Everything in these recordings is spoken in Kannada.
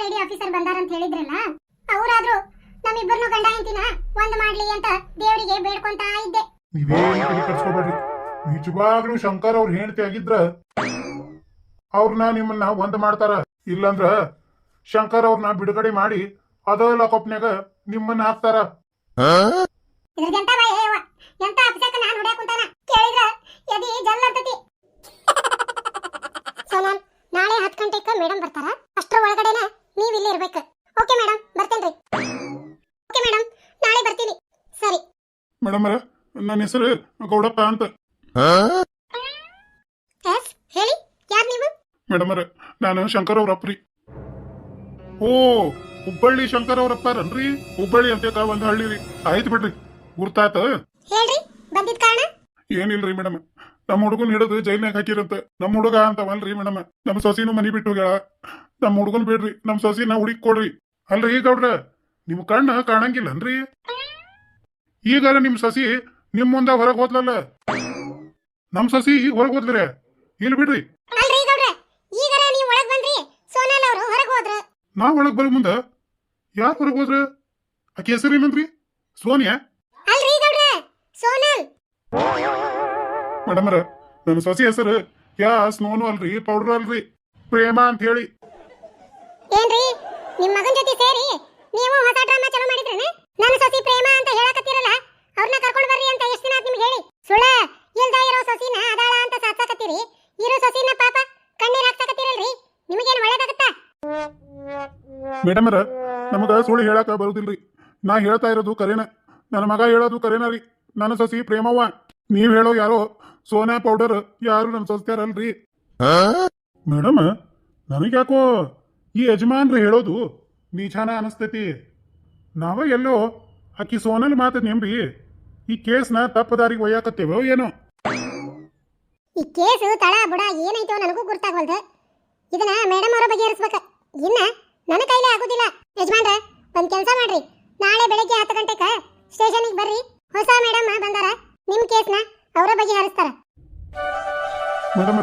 ಸರ್ ಬಂದಾರ ಅಂತ ಹೇಳಿದ್ರಲ್ಲ ಅವರಾದ್ರೂ ನಮ್ಮಿಬ್ಬರನ್ನು ಗಂಡ ಹೆಂಡತಿನ ಒಂದ್ ಮಾಡ್ಲಿ ಅಂತ ದೇವರಿಗೆ ಬೇಡ್ಕೊಂತಾ ಇದ್ದೆ. ನೀವೇನು ನಿಜವಾಗ್ಲೂ ಶಂಕರ್ ಅವ್ರ ಹೆಂಡತಿ ಆಗಿದ್ರ ಅವ್ರನ್ನ ನಿಮ್ಮನ್ನ ಒಂದ್ ಮಾಡ್ತಾರ. ಇಲ್ಲಂದ್ರ ಶಂಕರ್ ಅವ್ರನ್ನ ಬಿಡುಗಡೆ ಮಾಡಿ ಅದ ಲಾಕಪ್ನ್ಯಾಗ ನಿಮ್ಮನ್ನ ಹಾಕ್ತಾರ. ಎಂತ ಅಪಸಕ ನಾನು ಹೊಡ್ಯಾಕ ಕುಂತಾನ? ಕೇಳಿದ್ರ ಎದಿ ಜಲ್ ಅಂತತಿ. ಸೋನಲ್ ನಾಳೆ ಹತ್ತು ಗಂಟೆಗೆ ಮೇಡಮ್ ಬರ್ತಾರ. ಅಷ್ಟ್ರ ಒಳಗಡೆನ ನೀವ್ ಇಲ್ಲೇ ಇರ್ಬೇಕು. ಓಕೆ ಮೇಡಮ್ ಬರ್ತೇನ್ರಿ ಓಕೆ ಮೇಡಮ್ ನಾಳೆ ಬರ್ತೀನಿ. ಸರಿ. ಮೇಡಮ್ ನನ್ನ ಹೆಸರು ಗೌಡಪ್ಪ ಅಂತ. ಎಸ್ ಹೇಳಿ. ಯಾರು ನೀವು? ಮೇಡಮ್ ನಾನು ಶಂಕರ್ ಅವ್ರ ಅಪ್ರಿ ಓ ಹುಬ್ಬಳ್ಳಿ ಶಂಕರ್ ಅವ್ರ ಅಪ್ಪಾರನ್ರಿ ಹುಬ್ಬಳ್ಳಿ ಅಂತ ಒಂದು ಹಳ್ಳಿ ರೀ. ಆಯ್ತು ಬಿಡ್ರಿ. ಗುರ್ತಾತ? ಹೇಳ್ರಿ ಬಂದಿದ್ ಕಾರಣ? ಏನಿಲ್ರಿ ಮೇಡಮ್ ನಮ್ಮ ಹುಡುಗನ್ ಹಿಡಿದು ಜೈಲ್ನಾಗ ಹಾಕಿರಂತ. ನಮ್ಮ ಹುಡುಗ ಅಂತವಲ್ರಿ ಮೇಡಮ್ ನಮ್ಮ ಸೊಸಿನೂ ಮನಿ ಬಿಟ್ಟು ಹೋಗ್ಯಾಳ. ನಮ್ಮ ಹುಡುಗನ್ ಬೇಡ್ರಿ ನಮ್ಮ ನಾ ಹುಡುಕ್ ಕೊಡ್ರಿ. ಅಲ್ರಿ ಗೌಡ್ರ ನಿಮ್ ಕಣ್ಣ ಕಾಣಂಗಿಲ್ಲನ್ರಿ? ಈಗಾರ ನಿಮ್ ಸಸಿ ನಿಮ್ ಮುಂದ ಹೊರಗ್ ಹೋದ್ಲಲ್ಲ? ನಮ್ ಸಸಿ ಈಗ ಹೊರಗ್ ಹೋದ್ಲರೆ? ಇಲ್ಲಿ ಬಿಡ್ರಿ. ಹೋದ್ರು. ನಾ ಒಳಗ್ ಬರೋ ಮುಂದ ಯಾರ ಹೊರಗ್ ಹೋದ್ರ? ಆಕೆ ಹೆಸರು ಏನಂದ್ರಿ ಸೋನಿಯಾ ಮೇಡಮರ ನನ್ನ ಸಸಿ ಹೆಸರು ಯಾ ಸ್ನೋನು ಅಲ್ರಿ ಪೌಡರ್ ಅಲ್ರಿ. ಪ್ರೇಮ ಅಂತ ಹೇಳಿ. ಏನ್ರಿ? ನಿಮ್ ಮಗನ್ ಜೊತೆ ಸೇರಿ ನೀವು ಹೊಸ ಡ್ರಾಮಾ ಚಾಲೂ ಮಾಡಿದ್ರೇನೆ? ನನ್ನ ಸಸಿ ಪ್ರೇಮ ಅಂತ ಹೇಳಕತ್ತೀರಲ್ಲ ಅವ್ರನ್ನ ಕರ್ಕೊಂಡು ಬರ್ರಿ ಅಂತ ಎಷ್ಟು ದಿನ ಆತ್ ನಿಮ್ಗೆ ಹೇಳಿ. ಸುಳ್ಳ ಇಲ್ದ ಇರೋ ಸಸಿನ ಅದಾಳ ಅಂತ ಸಾಕತ್ತೀರಿ ಇರೋ ಸಸಿನ ಪಾಪ ಕಣ್ಣೀರ್ ಹಾಕ್ಸಾಕತ್ತೀರಲ್ರಿ. ನಿಮಗೇನು ಒಳ್ಳೇದಾಗತ್ತಾ? ಮೇಡಮರ ನಮಗ ಸುಳ್ಳು ಹೇಳಕ ಬರುದಿಲ್ರಿ. ನಾ ಹೇಳ್ತಾ ಇರೋದು ಕರೇನ. ನನ್ನ ಮಗ ಹೇಳೋದು ಕರೇನ ರೀ. ನನ್ನ ಸೊಸಿ ಪ್ರೇಮವ್ವ. ನೀವ್ ಹೇಳೋ ಯಾರೋ ಸೋನಾ ಪೌಡರ್ ಯಾರು ನನ್ನ ಸಸ್ತಾರಲ್ರಿ ಮೇಡಮ್ ನನಗ್ಯಾಕೋ ಈ ಯಜಮಾನ್ರು ಹೇಳೋದು ನೀಚಾನ ಅನಸ್ತೈತಿ. ನಾವ ಎಲ್ಲೋ ಆಕಿ ಸೋನಲ್ ಮಾತು ನೆಂಬಿ ಈ ಕೇಸ್ನ ತಪ್ಪು ದಾರಿಗೆ ಒಯ್ಯಾಕತ್ತೇವೋ ಏನೋ. ಈ ಕೇಸು ತಳ ಬುಡ ಏನೈತೋ ನನಗೂ ಗೊತ್ತಾಗವಲ್ದು ಇದನ್ನ ಮೇಡಮ್ ಅವರ ಬಗೆಹರಿಸ್ಬೇಕ ಇನ್ನ ನನ್ನ ಕೈಲೇ ಆಗೋದಿಲ್ಲ. ಯಜಮಾನ್ರ ಒಂದ್ ಕೆಲಸ ಮಾಡ್ರಿ. ನಾಳೆ ಬೆಳಗ್ಗೆ ಹತ್ತು ಗಂಟೆಕ ಸ್ಟೇಷನ್ಗೆ ಬರ್ರಿ. ಹೊಸ ಮೇಡಮ್ ಬಂದಾರ ನಿಮ್ ಕೇಸ್ನ ಅವರ ಬಗೆಹರಿಸ್ತಾರ ಮೇಡಮ್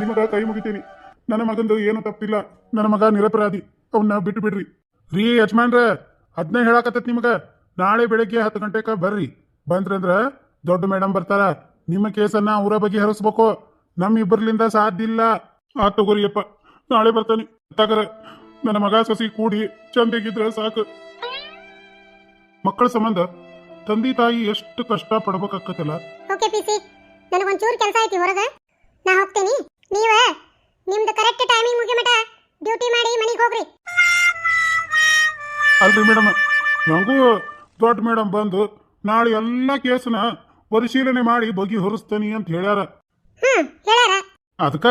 ನಿಮಗ ಕೈ ಮುಗಿತೀನಿ. ನನ್ನ ಮಗಂದು ಏನು ತಪ್ಪಿಲ್ಲ. ನನ್ನ ಮಗ ನಿರಪರಾಧಿ. ಅವನ್ನ ಬಿಟ್ಟು ಬಿಡ್ರಿ ರೀ ಯಜಮಾನ್ರ ಅದನ್ನ ಹೇಳಾಕತ್ತೈತಿ ನಿಮಗ. ನಾಳೆ ಬೆಳಗ್ಗೆ ಹತ್ತು ಗಂಟೆಕ ಬರ್ರಿ. ಬಂದ್ರಂದ್ರ ದೊಡ್ಡ ಮೇಡಮ್ ಬರ್ತಾರ. ನಿಮ್ಮ ಕೇಸನ್ನ ಅವರ ಬಗ್ಗೆ ಹರಿಸ್ಬೇಕು. ನಮ್ಮ ಇಬ್ಬರ್ಲಿಂದ ಸಾಧ್ಯ ಇಲ್ಲ. ಆ ತಗೋರಿಯಪ್ಪ, ನಾಳೆ ಬರ್ತಾನೆ. ತಗರ, ನನ್ನ ಮಗ ಸಸಿ ಕೂಡಿ ಚಂದಿಗಿದ್ರ ಸಾಕು. ಮಕ್ಕಳ ಸಂಬಂಧ ತಂದೆ ತಾಯಿ ಎಷ್ಟು ಕಷ್ಟ ಪಡ್ಬೇಕಾಕತ್ತಲ್ಲ. ಓಕೆ ಪಿಸಿ ಕೆಲಸ ಐತಿ ಹೊರಗ. ನಾ ಹೋಗ್ತೀನಿ. ನೀವ? ನಿಮ್ದು ಕರೆಕ್ಟ್ ಟೈಮಿಂಗ್ ಮುಗಿ ಮಟ ಡ್ಯೂಟಿ ಮಾಡಿ ಮನೆಗೆ ಹೋಗ್ರಿ. ಅಲ್ರಿ ಮೇಡಮ್ ನಂಗೂ ದೊಡ್ಡ ಮೇಡಮ್ ಬಂದು ನಾಳೆ ಎಲ್ಲ ಕೇಸನ್ನ ಪರಿಶೀಲನೆ ಮಾಡಿ ಬಗೆ ಹೊರಿಸ್ತಾನಿ ಅಂತ ಹೇಳ್ಯಾರ. ಹ್ಮ್ ಹೇಳ್ಯಾರ. ಅದಕ್ಕ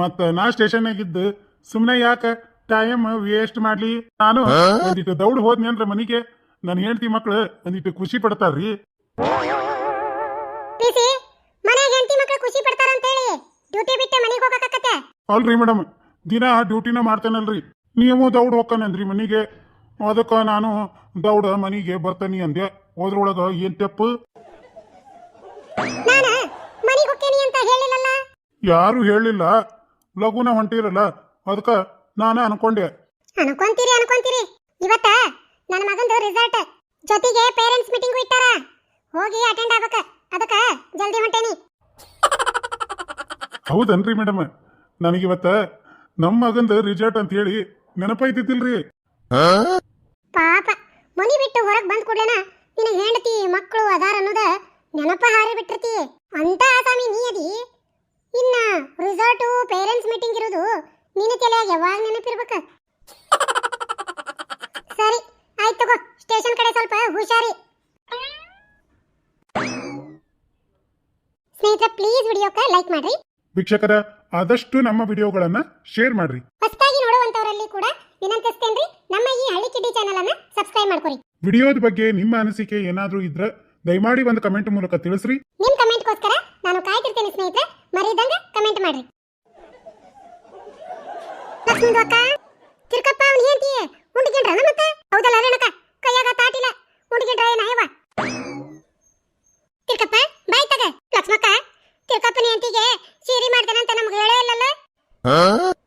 ಮತ್ತ ನಾ ಸ್ಟೇಷನ್ನಾಗಿದ್ದು ಸುಮ್ಮನೆ ಯಾಕ ಟೈಮ್ ವೇಸ್ಟ್ ಮಾಡ್ಲಿ? ನಾನು ಒಂದಿಟ್ಟು ದೌಡ್ ಹೋದ್ನಿ ಅಂದ್ರೆ ಮನಿಗೆ ನನ್ನ ಹೆಂಡತಿ ಮಕ್ಳು ಒಂದಿಟ್ಟು ಖುಷಿ ಪಡ್ತಾರ್ರಿ. ಖುಷಿ ಪಡ್ತಾರ ಅಂತ ಹೇಳಿ ಡ್ಯೂಟಿ ಬಿಟ್ಟು ಮನೆಗೆ ಹೋಗಕತ್ತೆ ಅಲ್ರಿ ಮೇಡಮ್ ದಿನ ಡ್ಯೂಟಿನ ಮಾಡ್ತೇನಲ್ರಿ. ನೀವು ದೌಡ್ ಹೋಗ್ತಾನಂದ್ರಿ ಮನೆಗೆ. ಅದಕ್ಕ ನಾನು ದೌಡ ಮನೆಗೆ ಬರ್ತೇನೆ ಅಂದೆ. ಹೋದ್ರೊಳಗ ಏನ್ ತಪ್ಪು? ಯಾರು ಹೇಳಿಲ್ಲ. ಲಘುನ ಹೊಂಟಿರಲ್ಲ. ಅದಕ್ಕ ನಾನು ಅನ್ಕೊಂಡೆ. ಅನ್ಕೊಂತೀರಿ ಅನ್ಕೊಂತೀರಿ. ಇವತ್ತ ನನ್ನ ಮಗಂದು ರಿಸಲ್ಟ್ ಜೊತೆಗೆ ಪೇರೆಂಟ್ಸ್ ಮೀಟಿಂಗ್ ಇಟ್ಟಾರ. ಹೋಗಿ ಅಟೆಂಡ್ ಆಗ್ಬೇಕ. ಅದಕ್ಕ ಜಲ್ದಿ ಹೊಂಟೇನಿ. ಹೌದನ್ರಿ ಮೇಡಮ್? ನನಗಿವತ್ತ ನಮ್ಮ ಮಗಂದ ರಿಜಾರ್ಟ್ ಅಂತ ಹೇಳಿ ನೆನಪೈತಿದ್ದಿಲ್ರಿ ಪಾಪ ಮನಿ ಬಿಟ್ಟು ಹೊರಗ್ ಬಂದ್ ಕೂಡ್ಲೇನ ನಿನ್ನ ಹೆಂಡತಿ ಮಕ್ಕಳು ಅದಾರ ಅನ್ನೋದ ನೆನಪ ಹಾರಿ ಬಿಟ್ಟಿರ್ತಿ. ಅಂತ ಆಸಾಮಿ ನೀ ಅದಿ. ಇನ್ನ ರಿಸಾರ್ಟ್ ಪೇರೆಂಟ್ಸ್ ಮೀಟಿಂಗ್ ಇರೋದು ನಿನ್ನ ತಲೆಯಾಗ ಯಾವಾಗ ನೆನಪಿರ್ಬೇಕ? ಸರಿ ಆಯ್ತು ತಗೋ ಸ್ಟೇಷನ್ ಕಡೆ ಸ್ವಲ್ಪ ಹುಷಾರಿ. ಸ್ನೇಹಿತರೆ ಪ್ಲೀಸ್ ವಿಡಿಯೋಕ್ಕೆ ಲೈಕ್ ಮಾಡ್ರಿ. ವೀಕ್ಷಕರ ಆದಷ್ಟು ನಮ್ಮ ವಿಡಿಯೋಗಳನ್ನ ಶೇರ್ ಮಾಡ್ರಿ. ಹೊಸದಾಗಿ ನೋಡುವಂತವರಲ್ಲಿ ಕೂಡ ವಿನಂತಿಸ್ತೇನ್ರಿ. ನಮ್ಮ ಈ ಹಳ್ಳಿ ಕಿಡ್ಡಿ ಚಾನೆಲ್ ಅನ್ನ ಸಬ್ಸ್ಕ್ರೈಬ್ ಮಾಡ್ಕೊರಿ. ವಿಡಿಯೋದ ಬಗ್ಗೆ ನಿಮ್ಮ ಅನಿಸಿಕೆ ಏನಾದರೂ ಇದ್ರೆ ದಯಮಾಡಿ ಒಂದು ಕಮೆಂಟ್ ಮೂಲಕ ತಿಳಿಸ್ರಿ. ನಿಮ್ ಕಮೆಂಟ್ಗೋಸ್ಕರ ನಾನು ಕಾಯ್ತಿರ್ತೇನೆ ಸ್ನೇಹಿತರೆ. ಮರಿದಂಗ ಕಮೆಂಟ್ ಮಾಡ್ರಿ. ಲಕ್ಷ್ಮೀದು ಅಕ್ಕ. ತಿರ್ಕಪ್ಪ ಅವ್ನ ಹೆಂಡತಿ ಉಂಡ್ಗಿಂಡ್ರನ ಮತ್ತೆ? ಹೌದಲ್ಲ ರೇಣಕ ಕೈಯಾಗ ತಾಟಿಲ್ಲ. ಉಂಡ್ಗಿಂಡ್ರ ಏನ ಯವ್ವ ತಿರ್ಕಪ್ಪ ಬಾಯ್ ತಗ ಲಕ್ಷ್ಮಕ್ಕ ತಿರ್ಕಪ್ಪನ ಹೆಂಡತಿಗೆ ಸೀರಿ ಮಾಡ್ತಾನಂತ ನಮ್ಗೆ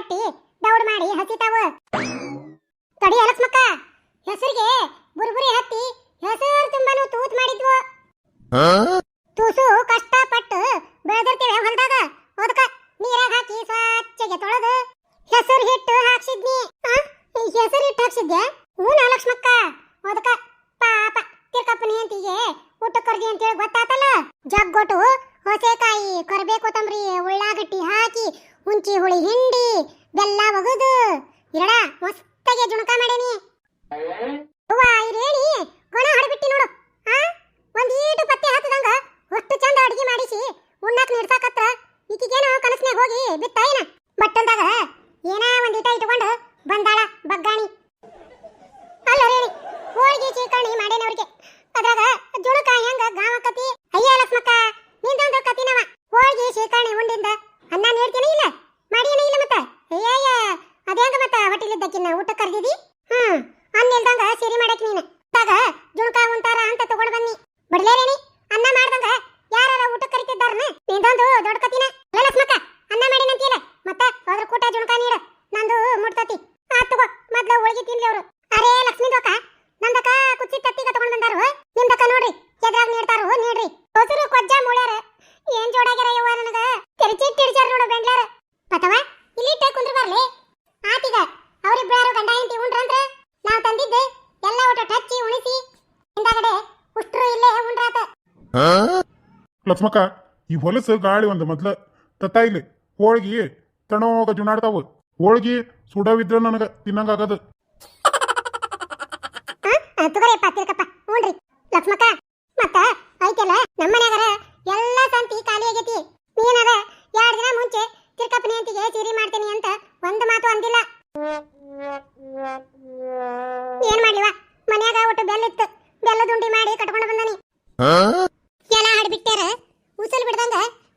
ಹಟ್ಟಿ ದೌಡ್ ಮಾಡಿ ಹಸಿತಾವ. ತಡಿ ಅಲಸ್ ಹೆಸರಿಗೆ ಬುರ್ಬುರಿ ಹತ್ತಿ ಹೆಸರು ತುಂಬಾನು ತೂತ್ ಮಾಡಿದ್ವು. ತೂಸು ಕಷ್ಟಪಟ್ಟು ಬೆಳೆದಿರ್ತೇವೆ ಹೊಲದಾಗ. ಅದಕ್ಕ ನೀರಾಗ ಹಾಕಿ ಸ್ವಚ್ಛಗೆ ತೊಳೆದು ಹೆಸರು ಹಿಟ್ಟು ಹಾಕ್ಸಿದ್ನಿ. ಹೆಸರು ಹಿಟ್ಟು ಹಾಕ್ಸಿದ್ಯಾ? ಹ್ಞೂ ನಾ ಲಕ್ಷ್ಮಕ್ಕ ಅದಕ್ಕ ಪಾಪ ತಿರ್ಕಪ್ಪನಿ ಅಂತಿಗೆ ಊಟ ಕರ್ದಿ ಅಂತೇಳಿ ಗೊತ್ತಾತಲ್ಲ? ಜಗ್ಗೊಟ್ಟು ಹೊಸೆಕಾಯಿ ಕೊರಬೇ ಕೊತ್ತಂಬರಿ ಉಳ್ಳಾಗಡ್ಡಿ ಹಾಕಿ ಹುಂಚಿ ಹುಳಿ ಹಿಂಡಿ ಬೆಲ್ಲ ಒಗದು ಎರಡ ಮಸ್ತಾಗೆ ಜುಣಕ ಮಾಡೇನಿ ಅವ್ವ ಇರೇಳಿ ಗೊಣ ಹಡಬಿಟ್ಟಿ ನೋಡು ಆ ಒಂದ್ ಈಟು ಪತ್ತೆ ಹಾಕದಂಗ ಅಷ್ಟು ಚಂದ ಅಡಿಗೆ ಮಾಡಿಸಿ ಉಣ್ಣಾಕ್ ನೀಡ್ಸಾಕತ್ರ ಈಕಿಗೇನೋ ಕನಸ್ನ್ಯಾಗ ಹೋಗಿ ಬಿತ್ತ ಏನ ಬಟ್ಟಲ್ದಾಗ ಏನ ಒಂದ್ ಈಟ ಇಟ್ಕೊಂಡು ಬಂದಾಳ ಬಗ್ಗಾಣಿ ಅಲ್ಲ ರೇಣಿ ಹೋಳಿಗೆ ಚೀಕಣಿ ಮಾಡೇನವ್ರಿಗೆ ಅದ್ರಾಗ ಜುಣಕ ಹೆಂಗ ಗಾವಕತಿ ಅಯ್ಯ ಲಕ್ಷ್ಮಕ್ಕ ನಿಂದೊಂದು ಕತಿನವ ಹೋಳಿಗೆ ಶೇಖರಣೆ ಉಂಡಿಂದ ಅನ್ನ ನೀಡ್ತೀನಿ ಇಲ್ಲ ಮಾಡೇನೇ ಇಲ್ಲ ಮತ್ತ ಅಯ್ಯಯ್ಯ ಅದೇಂಗ ಮತ್ತ ಹೊಟ್ಟಿಲಿದ್ದಕ್ಕಿನ್ನ ಊಟ ಕರ್ದಿದಿ ಹ್ಮ್ ಅನ್ನ ಇಲ್ದಂಗ ಸಿರಿ ಮಾಡಕ್ ನೀನು ತಾಗ ಜುಣಕ ಉಂತಾರ ಅಂತ ತಗೊಂಡ್ ಬನ್ನಿ ಬಡ್ಲೇರೇನಿ ಅನ್ನ ಮಾಡ್ದಂಗ ಯಾರಾರ ಊಟ ಕರಿತಿದ್ದಾರನ ನಿಂದೊಂದು ದೊಡ್ಡ ಕತಿನ ಲಕ್ಷ್ಮಕ್ಕ, ಅನ್ನ ಮಾಡಿನಂತಿಯಲ್ಲ ಮತ್ತ ಅದ್ರ ಕೂಟ ಜುಣಕ ನೀರು, ನಂದು ಮುಟ್ತತಿ. ಆ, ತಗೋ, ಮೊದ್ಲು ಹೋಳಿಗೆ ತಿನ್ಲಿ ಅವರು. ಅರೇ ಲಕ್ಷ್ಮೀ ದೋಕ ನಂದಕ ಕುಚ್ಚಿ ತತ್ತಿಗ ತಗೊಂಡ್ ಬಂದಾರು. ನಿಮ್ದಕ ನೋಡ್ರಿ, ಎದ್ರಾಗ ನೀಡ್ತಾರು ನೀಡ್ರಿ. ಹೊಸರು ಕೊಜ್ಜ ಮೂಳ್ಯಾರ. ಏನ್ ಜೋಡಾಗ್ಯಾರ ಯವ್ವ ನನಗ? ತೆರಚಿ ತಿರ್ಚಾರ ನೋಡು ಬೆಂಗ್ಳಾರ. ಪತವ, ಇಲ್ಲಿ ಇಟ್ಟೆ ಕುಂದ್ರ ಬರ್ಲಿ. ಆತೀಗ, ಅವ್ರಿಬ್ರು ಗಂಡ ಹೆಂಡತಿ ಉಂಡ್ರಂದ್ರ ನಾವ್ ತಂದಿದ್ದೆ ಎಲ್ಲ ಊಟ ಟಚ್ಚಿ ಉಣಿಸಿ, ಹಿಂದಾಗಡೆ ಉಷ್ಟ್ರು ಇಲ್ಲೇ ಉಂಡ್ರಾತ. ಲಕ್ಷ್ಮಕ್ಕ ಈ ಹೊಲಸು ಗಾಳಿ ಒಂದು ಮೊದ್ಲ ತತ್ತಾಯಿಲಿ ಹೋಳ್ಗಿ ತಣೋಗ ಜುನಾಡ್ತಾವು. ಹೋಳ್ಗಿ ಸುಡವಿದ್ರ ನನಗ ತಿನ್ನಂಗಾಗದು. ಲಕ್ಷ್ಮಕ್ಕ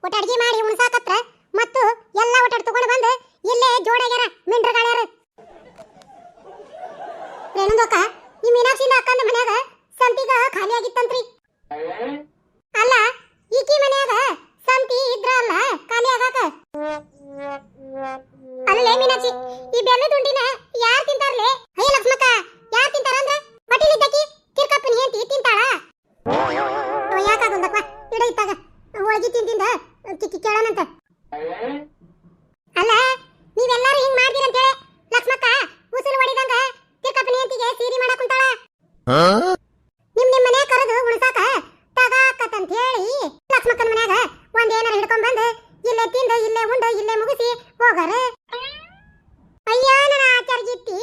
ಒಟ್ಟು ಮಾಡಿ ಉಣಸಾಕತ್ರ ಮತ್ತು ಎಲ್ಲ ಒಟ್ಟು ತಗೊಂಡು ಬಂದು ಇಲ್ಲೇ ಜೋಡಾಗ್ಯಾರ ಮಿಂಡ್ರಗಾಳ್ಯಾರ. ರೇಣುದೋಕ ಈ ಮೀನಾಕ್ಷಿ ಅಕ್ಕಂದ ಮನ್ಯಾಗ ಸಂತಿಗ ಖಾಲಿ ಆಗಿತ್ತಂತ್ರಿ. ಅಲ್ಲ, ಈಕಿ ಮನ್ಯಾಗ ಸಂತಿ ಇದ್ರ ಅಲ್ಲ, ಖಾಲಿ ಆಗಾಕ. ಅಲ್ಲೇ ಮೀನಾಕ್ಷಿ, ಈ ಬೆಲ್ಲದ ಉಂಡಿನ ನಿಮ್ ನಿಮ್ ಮನೆ ಕರೆದು ಉಣ್ಸಾಕ ತಗಾಕತ್ತಂತ ಹೇಳಿ ಲಕ್ಷ್ಮಕ್ಕನ ಮನ್ಯಾಗ ಒಂದ್ ಏನಾರ ಹಿಡ್ಕೊಂಡ್ ಬಂದು ಇಲ್ಲೇ ತಿಂದು ಇಲ್ಲೇ ಉಂಡು ಇಲ್ಲೇ ಮುಗಿಸಿ ಹೋಗಾರ. ಅಯ್ಯ ನನ್ನ ಆಚಾರ್ಜಿತ್ತಿ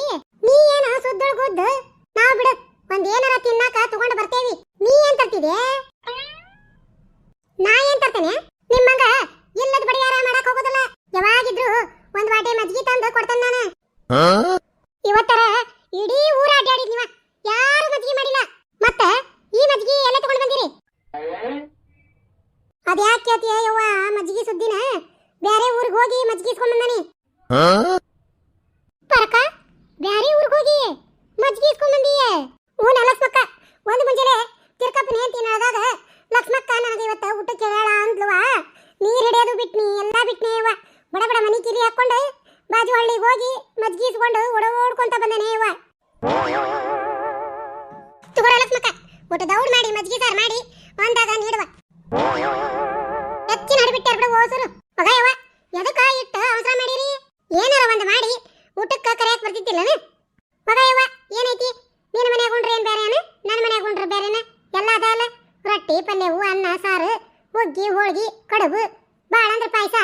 ನೀ ಏನ ಸುದ್ದಳು ಗುದ್ದು ನಾವ್ ಬಿಡು ಒಂದ್ ಏನಾರ ತಿನ್ನಾಕ ತಗೊಂಡು ಬರ್ತೇವಿ. ನೀ ಏನ್ ತರ್ತಿದೆ ನಾ ಏನ್ ತರ್ತೇನೆ? ನಿಮ್ಮಂಗ ಇಲ್ಲದ ಬಡಿಯಾರ ಮಾಡಕ್ ಹೋಗೋದಿಲ್ಲ. ಯಾವಾಗಿದ್ರು ಒಂದ್ ವಾಟೆ ಮಜ್ಜಿಗೆ ತಂದು ಕೊಡ್ತೇನೆ ನಾನು. ಇವತ್ತರ ಇಡೀ ಊರ ಅಡ್ಡಾಡಿದ್ ನೀವ. ಯಾರು ಮಜ್ಜಿಗೆ ಮಾಡಿಲ್ಲ? ಮತ್ತೆ ಈ ಮಜ್ಜಿಗೆ ಎಲ್ಲ ತಗೊಂಡು ಬಂದಿರಿ? ಅದ್ಯಾಕೆ ಕೇಳ್ತೀಯ ಯವ್ವ, ಮಜ್ಜಿಗೆ ಸುದ್ದಿನ? ಬ್ಯಾರೆ ಊರಿಗೆ ಹೋಗಿ ಮಜ್ಜಿಗೆ ಇಸ್ಕೊಂಡು ಬಂದಾನಿ. ಪರಕ, ಬ್ಯಾರೆ ಊರಿಗೆ ಹೋಗಿ ಮಜ್ಜಿಗೆ ಇಸ್ಕೊಂಡು ಬಂದೀಯ? ಹ್ಞೂ ಲಕ್ಷ್ಮಕ್ಕ, ಒಂದು ಮುಂಜಾನೆ ತಿರ್ಕಪ್ಪನ ಹೆಂಡತಿ ನಡೆದಾಗ. ಲಕ್ಷ್ಮಕ್ಕ, ನನಗೆ ಇವತ್ತು ಊಟ ಹೇಳ ಅಂದ್ಲುವ ನೀರು ಹಿಡಿಯೋದು ಬಿಟ್ನಿ ಎಲ್ಲ ಬಿಟ್ನಿ ಯವ್ವ. ಬಡ ಬಡ ಮನಿ ಕಿರಿ ಹಾಕೊಂಡು ಬಾಜು ಹಳ್ಳಿಗೆ ಹೋಗಿ ಮಜ್ಜಿಗೆ ಇಸ್ಕೊಂಡು ಓಡೋಡ್ಕೊಂತ ಬಂದಾನೆ ಯವ್ವ. ಒಟ್ಟು ದೌಡ್ ಮಾಡಿ, ಮಜ್ಜಿಗೆ ಸಾರ್ ಮಾಡಿ, ಒಂದಾಗ ನೀಡುವ ಹೆಚ್ಚಿನ ಹಡಿಬಿಟ್ಟಾರ ಬಿಡು, ಓಸರು. ಮಗ ಯವ್ವ, ಎದಕ್ಕ ಇಟ್ಟು ಅವಸರ ಮಾಡಿರಿ? ಏನಾರ ಒಂದು ಮಾಡಿ, ಊಟಕ್ಕ ಕರೆಯಕ್ ಬರ್ತಿದ್ದಿಲ್ಲನ ಮಗ ಯವ್ವ, ಏನೈತಿ? ನಿನ್ನ ಮನ್ಯಾಗ ಉಂಡ್ರೆ ಏನ್ ಬೇರೆನ ನನ್ನ ಮನ್ಯಾಗ ಉಂಡ್ರೆ ಬೇರೆನ ಎಲ್ಲ ಅದಲ್ಲ ರೊಟ್ಟಿ, ಪಲ್ಯವು, ಅನ್ನ, ಸಾರು, ಹುಗ್ಗಿ, ಹೋಳ್ಗಿ, ಕಡುಬು, ಬಾಳ ಅಂದ್ರೆ ಪಾಯಸ.